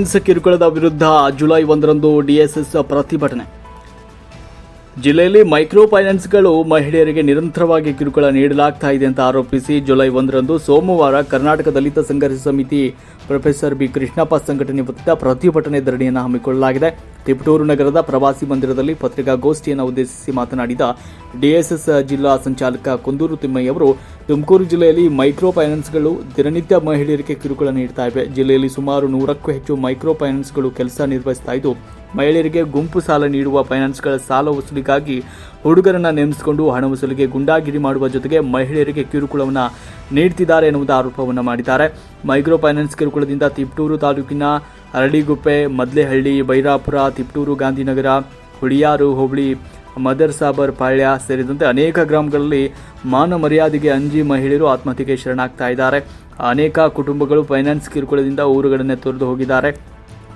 Finance ಕಿರುಕುಳದ ವಿರುದ್ಧ July ಒಂದರಂದು ಡಿಎಸ್ಎಸ್ ಪ್ರತಿಭಟನೆ. ಜಿಲ್ಲೆಯಲ್ಲಿ ಮೈಕ್ರೋ ಫೈನಾನ್ಸ್ಗಳು ಮಹಿಳೆಯರಿಗೆ ನಿರಂತರವಾಗಿ ಕಿರುಕುಳ ನೀಡಲಾಗ್ತಾ ಇದೆ ಅಂತ ಆರೋಪಿಸಿ ಜುಲೈ ಒಂದರಂದು ಸೋಮವಾರ ಕರ್ನಾಟಕ ದಲಿತ ಸಂಘರ್ಷ ಸಮಿತಿ ಪ್ರೊಫೆಸರ್ ಬಿ ಕೃಷ್ಣಪ್ಪ ಸಂಘಟನೆ ವತಿಯಿಂದ ಪ್ರತಿಭಟನೆ ಧರಣಿಯನ್ನು ಹಮ್ಮಿಕೊಳ್ಳಲಾಗಿದೆ. ತಿಪಟೂರು ನಗರದ ಪ್ರವಾಸಿ ಮಂದಿರದಲ್ಲಿ ಪತ್ರಿಕಾಗೋಷ್ಠಿಯನ್ನು ಉದ್ದೇಶಿಸಿ ಮಾತನಾಡಿದ ಡಿಎಸ್ಎಸ್ ಜಿಲ್ಲಾ ಸಂಚಾಲಕ ಕುಂದೂರು ತಿಮ್ಮಯ್ಯ ಅವರು, ತುಮಕೂರು ಜಿಲ್ಲೆಯಲ್ಲಿ ಮೈಕ್ರೋ ಫೈನಾನ್ಸ್ಗಳು ದಿನನಿತ್ಯ ಮಹಿಳೆಯರಿಗೆ ಕಿರುಕುಳ ನೀಡ್ತಾ ಜಿಲ್ಲೆಯಲ್ಲಿ ಸುಮಾರು ನೂರಕ್ಕೂ ಹೆಚ್ಚು ಮೈಕ್ರೋ ಫೈನಾನ್ಸ್ಗಳು ಕೆಲಸ ನಿರ್ವಹಿಸ್ತಾ ಇದ್ದು ಮಹಿಳೆಯರಿಗೆ ಗುಂಪು ಸಾಲ ನೀಡುವ ಫೈನಾನ್ಸ್ಗಳ ಸಾಲ ವಸೂಲಿಗಾಗಿ ಹುಡುಗರನ್ನ ನೇಮಿಸಿಕೊಂಡು ಹಣ ವಸೂಲಿಗೆ ಗುಂಡಾಗಿರಿ ಮಾಡುವ ಜೊತೆಗೆ ಮಹಿಳೆಯರಿಗೆ ಕಿರುಕುಳವನ್ನು ನೀಡುತ್ತಿದ್ದಾರೆ ಎನ್ನುವುದು ಆರೋಪವನ್ನು ಮಾಡಿದ್ದಾರೆ. ಮೈಕ್ರೋ ಫೈನಾನ್ಸ್ ಕಿರುಕುಳದಿಂದ ತಿಪ್ಟೂರು ತಾಲೂಕಿನ ಅರಳಿಗುಪ್ಪೆ ಮದ್ಲೆಹಳ್ಳಿ, ಬೈರಾಪುರ, ತಿಪ್ಟೂರು, ಗಾಂಧಿನಗರ ಹುಳಿಯಾರು ಹೋಬಳಿ, ಮದರ್ ಸಾಬರ್, ಪಾಳ್ಯ ಸೇರಿದಂತೆ ಅನೇಕ ಗ್ರಾಮಗಳಲ್ಲಿ ಮಾನ ಮರ್ಯಾದೆಗೆ ಅಂಜಿ ಮಹಿಳೆಯರು ಆತ್ಮಹತ್ಯೆಗೆ ಶರಣಾಗ್ತಾ ಇದ್ದಾರೆ. ಅನೇಕ ಕುಟುಂಬಗಳು ಫೈನಾನ್ಸ್ ಕಿರುಕುಳದಿಂದ ಊರುಗಳನ್ನೇ ತೊರೆದು ಹೋಗಿದ್ದಾರೆ.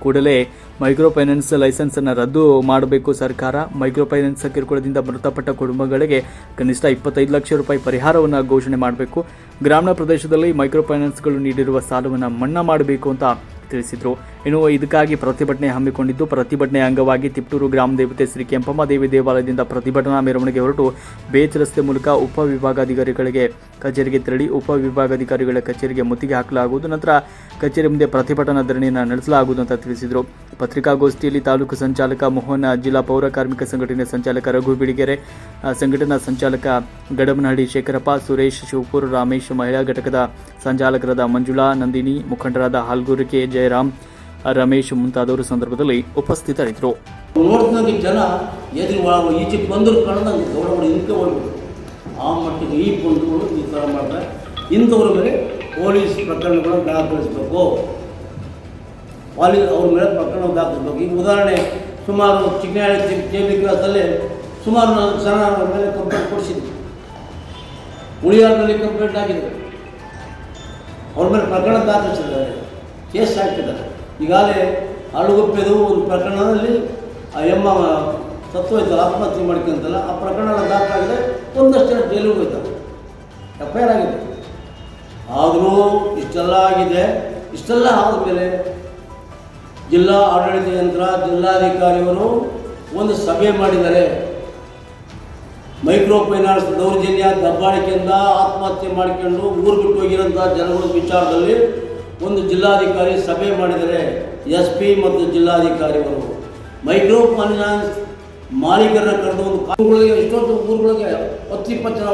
ಕೂಡಲೇ ಮೈಕ್ರೋ ಫೈನಾನ್ಸ್ ಲೈಸೆನ್ಸ್ ಅನ್ನು ರದ್ದು ಮಾಡಬೇಕು ಸರ್ಕಾರ. ಮೈಕ್ರೋ ಫೈನಾನ್ಸ್ ಕಿರುಕುಳದಿಂದ ಮೃತಪಟ್ಟ ಕುಟುಂಬಗಳಿಗೆ ಕನಿಷ್ಠ ಇಪ್ಪತ್ತೈದು ಲಕ್ಷ ರೂಪಾಯಿ ಪರಿಹಾರವನ್ನು ಘೋಷಣೆ ಮಾಡಬೇಕು. ಗ್ರಾಮೀಣ ಪ್ರದೇಶದಲ್ಲಿ ಮೈಕ್ರೋ ಫೈನಾನ್ಸ್ಗಳು ನೀಡಿರುವ ಸಾಲವನ್ನು ಮನ್ನಾ ಮಾಡಬೇಕು ಅಂತ ತಿಳಿಸಿದರು. ಇನ್ನು ಇದಕ್ಕಾಗಿ ಪ್ರತಿಭಟನೆ ಹಮ್ಮಿಕೊಂಡಿದ್ದು, ಪ್ರತಿಭಟನೆ ಅಂಗವಾಗಿ ತಿಪ್ಟೂರು ಗ್ರಾಮ ದೇವತೆ ಶ್ರೀ ಕೆಂಪಮ್ಮ ದೇವಿ ದೇವಾಲಯದಿಂದ ಪ್ರತಿಭಟನಾ ಮೆರವಣಿಗೆ ಹೊರಟು ಬೇಚ್ ರಸ್ತೆ ಮೂಲಕ ಉಪವಿಭಾಗಾಧಿಕಾರಿಗಳಿಗೆ ಕಚೇರಿಗೆ ತೆರಳಿ ಉಪವಿಭಾಗಾಧಿಕಾರಿಗಳ ಕಚೇರಿಗೆ ಮುತ್ತಿಗೆ ಹಾಕಲಾಗುವುದು. ನಂತರ ಕಚೇರಿ ಮುಂದೆ ಪ್ರತಿಭಟನಾ ಧರಣಿಯನ್ನು ನಡೆಸಲಾಗುವುದು ಅಂತ ತಿಳಿಸಿದರು. ಪತ್ರಿಕಾಗೋಷ್ಠಿಯಲ್ಲಿ ತಾಲೂಕು ಸಂಚಾಲಕ ಮೋಹನ, ಜಿಲ್ಲಾ ಪೌರ ಕಾರ್ಮಿಕ ಸಂಘಟನೆ ಸಂಚಾಲಕ ರಘು ಬಿಡಿಗೆರೆ ಸಂಘಟನಾ ಸಂಚಾಲಕ ಗಡಬನಹಳ್ಳಿ ಶೇಖರಪ್ಪ, ಸುರೇಶ್ ಶಿವಪುರ, ರಾಮೇಶ್ ಮಹಿಳಾ ಘಟಕದ ಸಂಚಾಲಕರಾದ ಮಂಜುಳಾ ನಂದಿನಿ, ಮುಖಂಡರಾದ ಹಾಲ್ಗೂರಿಕೆ ಜಯರಾಮ್ ರಮೇಶ್ ಮುಂತಾದವರು ಸಂದರ್ಭದಲ್ಲಿ ಉಪಸ್ಥಿತರಿದ್ದರು. ನೋಡ್ದಂಗೆ ಜನ ಎದುರು ಒಳ ಈಚೆಗೆ ಬಂದರು ದೊಡ್ಡ ದೊಡ್ಡ ಹಿಂದೆ ಆ ಮಟ್ಟಿಗೆ ಈ ಬಂಧುಗಳು ಈ ಥರ ಮಾಡ್ತಾರೆ. ಇಂಥವ್ರ ಮೇಲೆ ಪೊಲೀಸ್ ಪ್ರಕರಣಗಳು ದಾಖಲಿಸಬೇಕು. ಪೊಲೀಸ್ ಅವ್ರ ಮೇಲೆ ಪ್ರಕರಣ ದಾಖಲಿಸಬೇಕು. ಈಗ ಉದಾಹರಣೆ, ಸುಮಾರು ಚಿಕ್ಕನಹಳ್ಳಿ ಕೆ ಬಿ ಕ್ಲಾಸಲ್ಲಿ ಸುಮಾರು ನಾಲ್ಕು ಜನ ಮೇಲೆ ಕಂಪ್ಲೇಂಟ್ ಕೊಡಿಸಿದ್ವಿ ಉಳಿಯಾರ್ನಲ್ಲಿ ಕಂಪ್ಲೇಂಟ್ ಆಗಿದೆ ಅವ್ರ ಮೇಲೆ ಪ್ರಕರಣ ದಾಖಲಿಸಿದ್ದಾರೆ. ಕೇಸ್ ಹಾಕಿದ್ದಾರೆ. ಈಗಾಗಲೇ ಅಳುಗುಪ್ಪೆದು ಒಂದು ಪ್ರಕರಣದಲ್ಲಿ ಆ ಎಮ್ಮ ಸತ್ತೋಯ್ತಲ್ಲ ಆತ್ಮಹತ್ಯೆ ಮಾಡ್ಕೊಂತಲ್ಲ, ಆ ಪ್ರಕರಣ ದಾಖಲಾಗಿದೆ, ಒಂದಷ್ಟು ಜನ ಜೈಲಿಗೆ ಹೋಯ್ತಾರೆ ಎಫ್ ಐ ಆರ್ ಆಗಿದೆ. ಆದರೂ ಇಷ್ಟೆಲ್ಲ ಆಗಿದೆ, ಇಷ್ಟೆಲ್ಲ ಆದಮೇಲೆ ಜಿಲ್ಲಾ ಆಡಳಿತ ಯಂತ್ರ, ಜಿಲ್ಲಾಧಿಕಾರಿಯವರು ಒಂದು ಸಭೆ ಮಾಡಿದ್ದಾರೆ ಮೈಕ್ರೋ ಫೈನಾನ್ಸ್ ದೌರ್ಜನ್ಯ ದಬ್ಬಾಳಿಕೆಯಿಂದ ಆತ್ಮಹತ್ಯೆ ಮಾಡಿಕೊಂಡು ಊರು ಬಿಟ್ಟು ಹೋಗಿರೋಂಥ ಜನಗಳ ವಿಚಾರದಲ್ಲಿ ಒಂದು ಜಿಲ್ಲಾಧಿಕಾರಿ ಸಭೆ ಮಾಡಿದರೆ ಎಸ್ ಪಿ ಮತ್ತು ಜಿಲ್ಲಾಧಿಕಾರಿಗಳು. ಮೈಕ್ರೋ ಫೈನಾನ್ಸ್ ಮಾಲೀಕರನ್ನ ಕರೆದು ಒಂದು ಕಾಲುಗಳಿಗೆ ಎಷ್ಟೊಂದು ಊರುಗಳಿಗೆ ಹತ್ತು ಇಪ್ಪತ್ತು ಜನ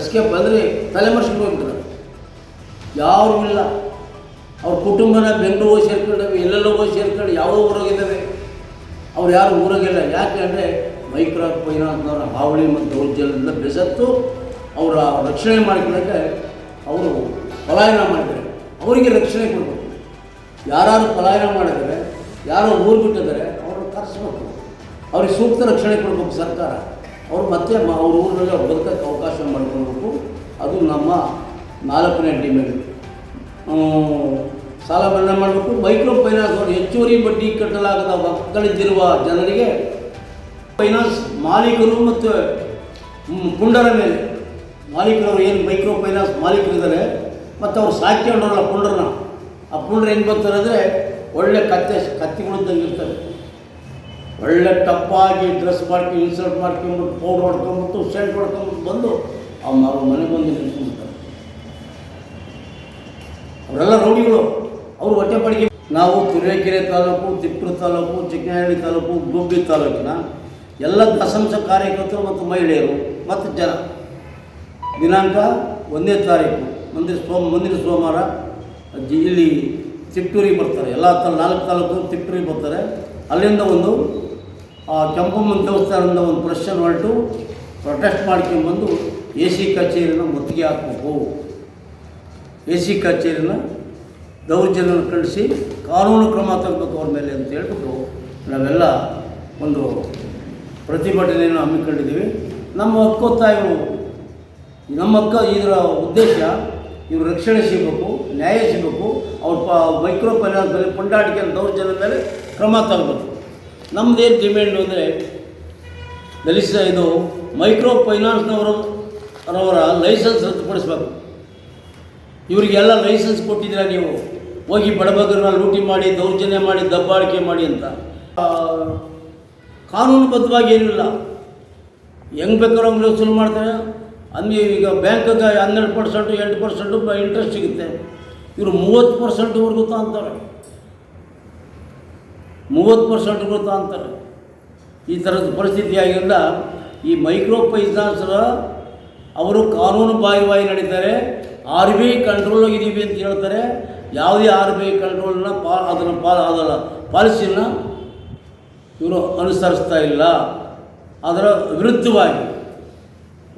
ಎಸ್ಕೇಪ್ ಅಂದರೆ ತಲೆಮರೆಸ್ಕೊಂಡು ಯಾರು ಯಾರೂ ಇಲ್ಲ. ಅವ್ರ ಕುಟುಂಬನ ಬೆಂಗಳೂರು ಹೋಗಿ ಸೇರ್ಕೊಂಡವೆ ಎಲ್ಲೆಲ್ಲೋ ಹೋಗಿ ಸೇರ್ಕೊಂಡು ಯಾವ ಊರಾಗಿದ್ದಾವೆ. ಅವ್ರು ಯಾರು ಊರಾಗಿಲ್ಲ. ಯಾಕೆ ಅಂದರೆ ಮೈಕ್ರೋ ಫೈನಾನ್ಸ್ನವರ ಹಾವಳಿ ಮತ್ತು ದೌರ್ಜಲ್ಯದಿಂದ ಬೆಸತ್ತು ಅವರ ರಕ್ಷಣೆ ಮಾಡಿಕೊಳ್ಳೋಕ್ಕೆ ಅವರು ಪಲಾಯನ ಮಾಡಿದ್ದಾರೆ. ಅವರಿಗೆ ರಕ್ಷಣೆ ಕೊಡಬೇಕು. ಯಾರು ಪಲಾಯನ ಮಾಡಿದರೆ, ಯಾರು ಊರು ಬಿಟ್ಟಿದ್ದಾರೆ, ಅವ್ರನ್ನ ಕರೆಸ್ಬೇಕು. ಅವ್ರಿಗೆ ಸೂಕ್ತ ರಕ್ಷಣೆ ಕೊಡಬೇಕು ಸರ್ಕಾರ. ಅವ್ರು ಮತ್ತೆ ಅವ್ರ ಊರಿನಲ್ಲಿ ಅವ್ರು ಬದುಕೋಕ್ಕೆ ಅವಕಾಶ ಮಾಡಿಕೊಡ್ಬೇಕು ಅದು ನಮ್ಮ ನಾಲ್ಕನೇ ಡಿಮ್ಯಾಂಡ್ ಸಾಲ ಮನ್ನಾ ಮಾಡಬೇಕು. ಮೈಕ್ರೋ ಫೈನಾನ್ಸ್ ಅವರು ಹೆಚ್ಚುವರಿ ಬಡ್ಡಿ ಕಟ್ಟಲಾಗದ ಮಕ್ಕಳಿದ್ದಿರುವ ಜನರಿಗೆ ಫೈನಾನ್ಸ್ ಮಾಲೀಕರು ಮತ್ತು ಪುಂಡರ ಮೇಲೆ. ಮಾಲೀಕರವರು ಏನು ಮೈಕ್ರೋ ಫೈನಾನ್ಸ್ ಮಾಲೀಕರಿದ್ದಾರೆ ಮತ್ತು ಅವ್ರು ಸಾಕ್ಕೊಂಡ್ರಲ್ಲ ಪುಂಡ್ರನ್ನ. ಆ ಪುಂಡ್ರ ಏನು ಬರ್ತಾರೆ ಅಂದರೆ ಒಳ್ಳೆ ಕತ್ತೆ ಕತ್ತಿಗಳಿದ್ದಂಗೆ ಇರ್ತಾರೆ. ಒಳ್ಳೆ ಟಪ್ಪಾಗಿ ಡ್ರೆಸ್ ಮಾಡ್ಕೊಂಡು ಇನ್ಸಲ್ಟ್ ಮಾಡ್ಕೊಂಬಿಟ್ಟು ಪೌಡ್ರ್ ಹೊಡ್ಕೊಂಬಿಟ್ಟು ಸೆಂಟ್ ಹೊಡ್ಕೊಂಬಿಟ್ಟು ಬಂದು ಅವ್ರು ಅವ್ರ ಮನೆ ಬಂದು ನಿಂತ್ಕೊಂಡ್ಬಿಡ್ತಾರೆ. ಅವರೆಲ್ಲ ರೌಡಿಗಳು. ಅವರು ಹೊಟ್ಟೆ ಪಡಿಗೆ ನಾವು ತುರೇಕೆರೆ ತಾಲೂಕು ತಿಪ್ಪೂರು ತಾಲೂಕು ಚಿಕ್ಕನಹಳ್ಳಿ ತಾಲೂಕು, ಗುಬ್ಬಿ ತಾಲೂಕಿನ ಎಲ್ಲ ದಶಂಶ ಕಾರ್ಯಕರ್ತರು ಮತ್ತು ಮಹಿಳೆಯರು, ಮತ್ತು ಜನ. ದಿನಾಂಕ ಒಂದನೇ ತಾರೀಕು. ಮುಂದಿನ ಸೋಮ ಮುಂದಿನ ಸೋಮವಾರ ಇಲ್ಲಿ ತಿಪ್ಟೂರಿಗೆ ಬರ್ತಾರೆ. ಎಲ್ಲ ತ ನಾಲ್ಕು ತಾಲೂಕು ತಿಪ್ಟೂರಿಗೆ ಬರ್ತಾರೆ. ಅಲ್ಲಿಂದ ಒಂದು ಕೆಂಪಮ್ಮನ ದೇವಸ್ಥಾನದಿಂದ ಒಂದು ಪ್ರಶ್ನೆ ಹೊರಟು ಪ್ರೊಟೆಸ್ಟ್ ಮಾಡ್ಕೊಂಬಂದು ಎ ಸಿ ಕಚೇರಿನ ಮುತ್ತಿಗೆ ಹಾಕಬೇಕು. ಎ ಸಿ ಕಚೇರಿನ ದೌರ್ಜನ್ಯ ಕಳಿಸಿ ಕಾನೂನು ಕ್ರಮ ತಗೋಬೇಕು ಅವ್ರ ಮೇಲೆ ಅಂತ ಹೇಳ್ಬಿಟ್ಟು ನಾವೆಲ್ಲ ಒಂದು ಪ್ರತಿಭಟನೆಯನ್ನು ಹಮ್ಮಿಕೊಂಡಿದ್ದೀವಿ. ನಮ್ಮ ಹಕ್ಕೊತ್ತಾಯವು ನಮ್ಮ ಹಕ್ಕ ಇದರ ಉದ್ದೇಶ ಇವರು ರಕ್ಷಣೆ ಸಿಗಬೇಕು ನ್ಯಾಯ ಸಿಗಬೇಕು ಅವ್ರ ಪ ಮೈಕ್ರೋ ಫೈನಾನ್ಸ್ ಮೇಲೆ ಪುಂಡಾಟಿಕೆ ದೌರ್ಜನ್ಯ ಮೇಲೆ ಕ್ರಮ ತಗೋಬೇಕು ನಮ್ಮದೇನು ಡಿಮ್ಯಾಂಡ್ ಅಂದರೆ ದಲಿಸ ಇದು ಮೈಕ್ರೋ ಫೈನಾನ್ಸ್ನವರು ಅವರ ಲೈಸೆನ್ಸ್ ರದ್ದುಪಡಿಸ್ಬೇಕು. ಇವರಿಗೆಲ್ಲ ಲೈಸೆನ್ಸ್ ಕೊಟ್ಟಿದ್ದೀರಾ ನೀವು? ಹೋಗಿ ಬಡಬದ್ರನ್ನ ಲೂಟಿ ಮಾಡಿ, ದೌರ್ಜನ್ಯ ಮಾಡಿ ದಬ್ಬಾಳಿಕೆ ಮಾಡಿ ಅಂತ. ಕಾನೂನುಬದ್ಧವಾಗಿ ಏನಿಲ್ಲ. ಹೆಂಗೆ ಬೇಕಾದ್ರೂ ವಸೂಲು ಮಾಡ್ತಾರೆ ಅಲ್ಲಿ ಈಗ ಬ್ಯಾಂಕ್ಗೆ ಹನ್ನೆರಡು ಪರ್ಸೆಂಟು ಎಂಟು ಪರ್ಸೆಂಟು ಇಂಟ್ರೆಸ್ಟ್ ಸಿಗುತ್ತೆ. ಇವರು ಮೂವತ್ತು ಪರ್ಸೆಂಟ್ವರೆಗೂ ಅಂತಾರೆ ಮೂವತ್ತು ಪರ್ಸೆಂಟ್ಗೂ ಅಂತಾರೆ ಈ ಥರದ ಪರಿಸ್ಥಿತಿ ಆಗಿಲ್ಲ ಈ ಮೈಕ್ರೋ ಫೈನಾನ್ಸರ ಅವರು ಕಾನೂನು ಬಾಹಿರವಾಗಿ ನಡೀತಾರೆ. ಆರ್ ಬಿ ಐ ಕಂಟ್ರೋಲ್ ಇದ್ದೀವಿ ಅಂತ ಹೇಳ್ತಾರೆ. ಯಾವುದೇ ಆರ್ ಬಿ ಐ ಕಂಟ್ರೋಲ್ನ ಪಾ, ಅದನ್ನು ಪಾ ಅದರ ಪಾಲಿಸಿನ ಇವರು ಅನುಸರಿಸ್ತಾ ಇಲ್ಲ. ಅದರ ವಿರುದ್ಧವಾಗಿ.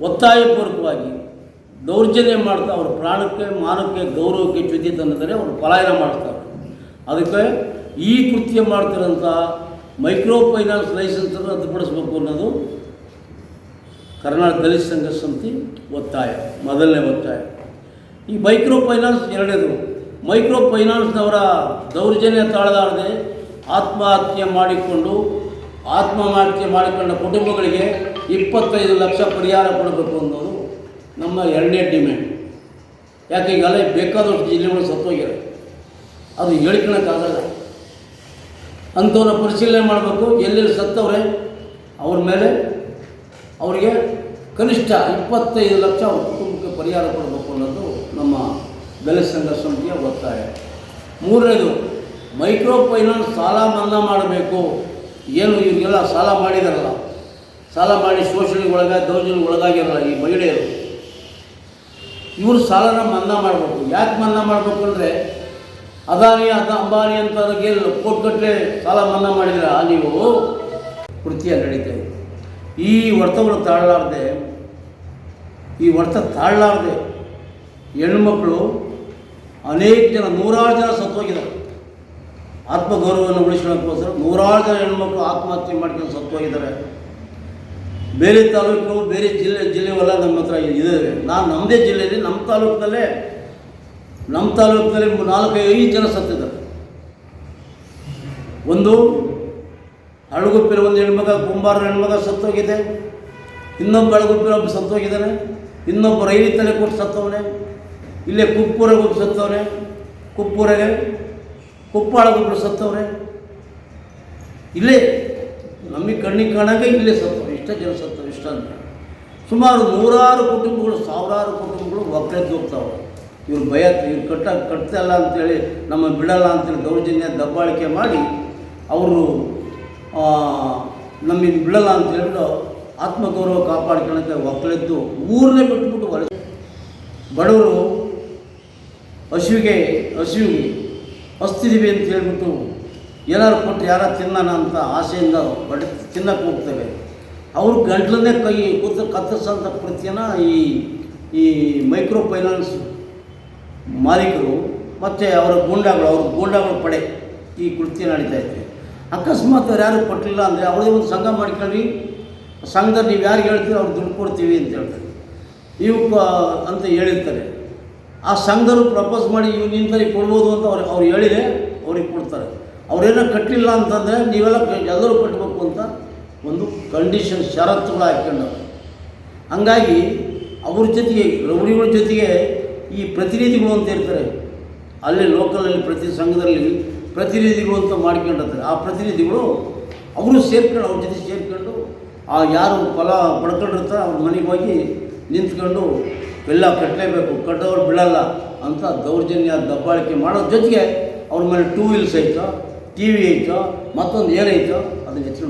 ಒತ್ತಾಯಪೂರ್ವಕವಾಗಿ ದೌರ್ಜನ್ಯ ಮಾಡ್ತಾ ಅವ್ರ ಪ್ರಾಣಕ್ಕೆ, ಮಾನಕ್ಕೆ, ಗೌರವಕ್ಕೆ ಚ್ಯುತಿ ತಂದರೆ ಅವರು ಪಲಾಯನ ಮಾಡ್ತಾರೆ ಅದಕ್ಕೆ ಈ ಕೃತ್ಯ ಮಾಡ್ತಿರೋಂಥ ಮೈಕ್ರೋ ಫೈನಾನ್ಸ್ ಲೈಸೆನ್ಸನ್ನು ರದ್ದುಪಡಿಸ್ಬೇಕು ಅನ್ನೋದು ಕರ್ನಾಟಕ ದಲಿತ ಸಂಘ ಸಮಿತಿ ಒತ್ತಾಯ, ಮೊದಲನೇ ಒತ್ತಾಯ. ಈ ಮೈಕ್ರೋ ಫೈನಾನ್ಸ್ ಎರಡನೇದು. ಮೈಕ್ರೋ ಫೈನಾನ್ಸ್ನವರ ದೌರ್ಜನ್ಯ ತಾಳಲಾರದೆ ಆತ್ಮಹತ್ಯೆ ಮಾಡಿಕೊಂಡು, ಆತ್ಮಹತ್ಯೆ ಮಾಡಿಕೊಂಡ ಕುಟುಂಬಗಳಿಗೆ ಇಪ್ಪತ್ತೈದು ಲಕ್ಷ ಪರಿಹಾರ ಕೊಡಬೇಕು ಅನ್ನೋದು ನಮ್ಮ ಎರಡನೇ ಡಿಮ್ಯಾಂಡ್ ಯಾಕೆ ಈಗಲೇ ಬೇಕಾದಷ್ಟು ಜಿಲ್ಲೆಗಳು ಸತ್ತೋಗ್ಯಾವೆ ಅದು ಹೇಳ್ಕೊಳಕ್ಕಾಗಲ್ಲ ಅಂಥವ್ರ ಪರಿಶೀಲನೆ ಮಾಡಬೇಕು, ಎಲ್ಲೆಲ್ಲಿ ಸತ್ತವ್ರೆ, ಅವ್ರ ಮೇಲೆ ಅವರಿಗೆ ಕನಿಷ್ಠ ಇಪ್ಪತ್ತೈದು ಲಕ್ಷ ಅವ್ರ ಕುಟುಂಬಕ್ಕೆ ಪರಿಹಾರ ಕೊಡಬೇಕು ಅನ್ನೋದು ನಮ್ಮ ಬೆಲೆ ಸಂಘ ಸಮಿತಿಯ ಒತ್ತಾಯ. ಮೂರನೇದು, ಮೈಕ್ರೋ ಫೈನಾನ್ಸ್ ಸಾಲ ಮನ್ನಾ ಮಾಡಬೇಕು. ಏನು ಇವರಿಗೆಲ್ಲ ಸಾಲ ಮಾಡಿದಾರಲ್ಲ ಸಾಲ ಮಾಡಿ ಶೋಷಣೆಗೆ ಒಳಗ, ದೌರ್ಜನ್ಯಕ್ಕೆ ಒಳಗಾಗಿರಲ್ಲ ಈ ಮಹಿಳೆಯರು. ಇವರು ಸಾಲನ ಮನ್ನಾ ಮಾಡಬೇಕು. ಯಾಕೆ ಮನ್ನಾ ಮಾಡಬೇಕು ಅಂದರೆ, ಅದಾನಿ ಅದ ಅಂಬಾನಿ ಅಂತ ಕೋಟ್ ಕೋಟ್ಗಟ್ಟಲೆ ಸಾಲ ಮನ್ನಾ ಮಾಡಿದ್ರೆ ನೀವು? ಕೃತಿಯ ನಡೀತೇವೆ ಈ ವರ್ತವನ್ನು ತಾಳಲಾರ್ದೆ, ಈ ವರ್ತ ತಾಳಲಾರ್ದೆ ಹೆಣ್ಮಕ್ಳು ಅನೇಕ ಜನ, ನೂರಾರು ಜನ ಸತ್ತೋಗಿದ್ದಾರೆ. ಆತ್ಮಗೌರವವನ್ನು ಉಳಿಸ್ಕೊಳ್ಳೋಕ್ಕೋಸ್ಕರ ನೂರಾರು ಜನ ಹೆಣ್ಮಕ್ಳು ಆತ್ಮಹತ್ಯೆ ಮಾಡ್ಕೊಂಡು ಸತ್ತೋಗಿದ್ದಾರೆ. ಬೇರೆ ತಾಲೂಕು, ಬೇರೆ ಜಿಲ್ಲೆ, ಜಿಲ್ಲೆವೆಲ್ಲ ನಮ್ಮ ಹತ್ರ ಇದ್ದಾವೆ ನಾನು ನಮ್ಮದೇ ಜಿಲ್ಲೆಯಲ್ಲಿ ನಮ್ಮ ತಾಲೂಕಿನಲ್ಲೇ ನಮ್ಮ ತಾಲೂಕಿನಲ್ಲಿ ನಾಲ್ಕು ಐದು ಜನ ಸತ್ತಿದ್ದಾರೆ. ಒಂದು ಅಳಗುಪ್ಪಿನ ಒಂದು ಹೆಣ್ಮಗ, ಕುಂಬಾರ ಹೆಣ್ಮಗ ಸತ್ತೋಗಿದೆ. ಇನ್ನೊಬ್ಬ ಅಳಗುಪ್ಪಿನ ಒಬ್ಬ ಸತ್ತೋಗಿದ್ದಾನೆ. ಇನ್ನೊಬ್ಬ ರೈಲಿ ತಲೆ ಕೊಟ್ಟು ಸತ್ತವನೆ. ಇಲ್ಲೇ ಕುಪ್ಪೂರಾಗ ಒಬ್ಬ ಸತ್ತವನೆ. ಕುಪ್ಪೂರಾಗೆ ಕುಪ್ಪಾಳಗೊಬ್ಬರು ಸತ್ತವ್ರೆ ಇಲ್ಲೇ, ನಮಗೆ ಕಣ್ಣಿಗೆ ಕಾಣಾಗ ಇಲ್ಲೇ ಸತ್ತವ್ರು ಸತ್ತವ್ರು ಇಷ್ಟ ಅಂತ ಸುಮಾರು ನೂರಾರು ಕುಟುಂಬಗಳು, ಸಾವಿರಾರು ಕುಟುಂಬಗಳು ಒಕ್ಕಲೆದ್ದು ಹೋಗ್ತಾವೆ. ಇವ್ರು ಭಯ ಇವ್ರು ಕಟ್ಟ, ಕಟ್ತಲ್ಲ ಅಂತೇಳಿ, ನಮ್ಮ ಬಿಡಲ್ಲ ಅಂತೇಳಿ ದೌರ್ಜನ್ಯ ದಬ್ಬಾಳಿಕೆ ಮಾಡಿ ಅವರು ನಮ್ಮಿಂದ ಬಿಡಲ್ಲ ಅಂತ ಹೇಳ್ಬಿಟ್ಟು ಆತ್ಮಗೌರವ ಕಾಪಾಡ್ಕೊಳ್ಳೋಕ್ಕೆ ಒಕ್ಕಲೆದ್ದು ಊರನ್ನೇ ಬಿಟ್ಬಿಟ್ಟು ಹೊರ ಬಡವರು ಹಸಿವಿಗೆ, ಹಸುವಿಗೆ ಹಸ್ತಿದ್ದೀವಿ ಅಂತ ಹೇಳ್ಬಿಟ್ಟು ಏನಾದ್ರು ಕೊಟ್ಟು ಯಾರ ತಿನ್ನೋಣ ಅಂತ ಆಸೆಯಿಂದ ಬಡ ತಿನ್ನಕ್ಕೆ ಹೋಗ್ತೇವೆ. ಅವ್ರ ಗಂಟ್ಲನ್ನೇ ಕೈ ಕೂತು ಕತ್ತರಿಸೋಂಥ ಕೃತ್ಯನ ಈ ಈ ಮೈಕ್ರೋ ಫೈನಾನ್ಸ್ ಮಾಲೀಕರು ಮತ್ತು ಅವರ ಗೂಂಡಾಗಳು, ಅವ್ರ ಗೂಂಡಾಗಳ ಪಡೆ ಈ ಕೃತ್ಯ ನಡೀತಾ ಇದೆ ಅಕಸ್ಮಾತ್ ಅವ್ರು ಯಾರು ಕೊಟ್ಟಿಲ್ಲ ಅಂದರೆ ಅವ್ರದೇ ಒಂದು ಸಂಘ ಮಾಡ್ಕೊಂಡು ಸಂಘದಲ್ಲಿ ನೀವು ಯಾರಿಗೆ ಹೇಳ್ತೀರಿ ಅವ್ರು ದುಡ್ಡು ಕೊಡ್ತೀವಿ ಅಂತ ಹೇಳ್ತಾರೆ. ಇವು ಅಂತ ಹೇಳಿರ್ತಾರೆ. ಆ ಸಂಘರು ಪ್ರಪೋಸ್ ಮಾಡಿ ಇವ್ ನಿಂತಲ್ಲಿ ಕೊಡ್ಬೋದು ಅಂತ ಅವ್ರು ಅವ್ರು ಹೇಳಿದೆ ಅವ್ರಿಗೆ ಕೊಡ್ತಾರೆ. ಅವ್ರೇನೋ ಕಟ್ಟಿಲ್ಲ ಅಂತಂದರೆ ನೀವೆಲ್ಲ ಎಲ್ಲರೂ ಕಟ್ಟಬೇಕು ಅಂತ ಒಂದು ಕಂಡೀಷನ್ ಷರತ್ತುಗಳು ಹಾಕ್ಕೊಂಡು. ಹಂಗಾಗಿ ಅವ್ರ ಜೊತೆಗೆ, ರೌಡಿಗಳ ಜೊತೆಗೆ ಈ ಪ್ರತಿನಿಧಿಗಳು ಅಂತ ಇರ್ತಾರೆ. ಅಲ್ಲಿ ಲೋಕಲಲ್ಲಿ ಪ್ರತಿ ಸಂಘದಲ್ಲಿ ಪ್ರತಿನಿಧಿಗಳು ಅಂತ ಮಾಡ್ಕೊಂಡಿರ್ತಾರೆ. ಆ ಪ್ರತಿನಿಧಿಗಳು ಅವರು ಸೇರ್ಕೊಂಡು ಅವ್ರ ಜೊತೆ ಸೇರ್ಕೊಂಡು ಆ ಯಾರು ಫಲ ಪಡ್ಕೊಂಡಿರ್ತಾರೆ ಅವ್ರ ಮನೆಗೆ ಹೋಗಿ ನಿಂತ್ಕೊಂಡು ಎಲ್ಲ ಕಟ್ಟಲೇಬೇಕು, ಕಟ್ಟೋರು ಬಿಡಲ್ಲ ಅಂತ ದೌರ್ಜನ್ಯ, ದಬ್ಬಾಳಿಕೆ ಮಾಡೋ ಜೊತೆಗೆ ಅವ್ರ ಮೇಲೆ ಟೂ ವೀಲ್ಸ್ ಐತೋ ಟಿ ವಿ ಐತೋ, ಮತ್ತೊಂದು ಏನೈತೋ ಅದನ್ನ ಹೆಚ್ಚಿನ